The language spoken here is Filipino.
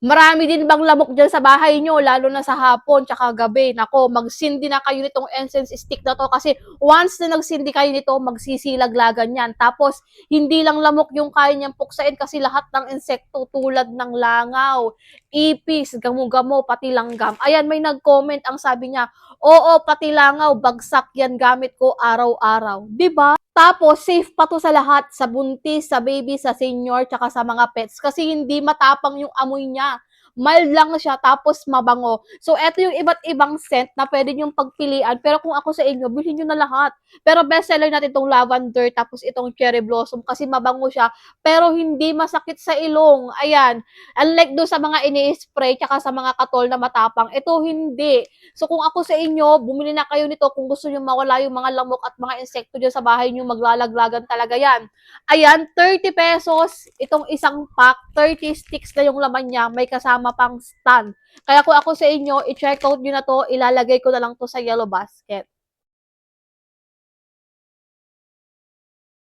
Marami din bang lamok dyan sa bahay nyo, lalo na sa hapon, tsaka gabi. Nako, magsindi na kayo nitong incense stick na to kasi once na nagsindi kayo nito, magsisilaglagan yan. Tapos, hindi lang lamok yung kaya niyang puksain kasi lahat ng insekto tulad ng langaw, ipis, gamo-gamo, pati langgam. Ayan, may nag-comment ang sabi niya, oo, pati langaw, bagsak yan gamit ko araw-araw. ba? Tapos, safe pa to sa lahat, sa buntis, sa baby, sa senior, tsaka sa mga pets. Kasi hindi matapang yung amoy niya. Mild lang siya, tapos mabango. So, eto yung iba't ibang scent na pwede niyong pagpilian. Pero kung ako sa inyo, bilhin nyo na lahat. Pero bestseller natin itong lavender, tapos itong cherry blossom, kasi mabango siya. Pero hindi masakit sa ilong. Ayan. Unlike do sa mga ini-spray, tsaka sa mga katol na matapang, ito hindi. So, kung ako sa inyo, bumili na kayo nito kung gusto nyo mawala yung mga lamok at mga insekto dyan sa bahay nyo, maglalaglagan talaga yan. Ayan, 30 pesos itong isang pack, 30 sticks na yung laman niya, may kasama pang stand. Kaya kung ako sa inyo, i-check out nyo na to, ilalagay ko na lang to sa yellow basket.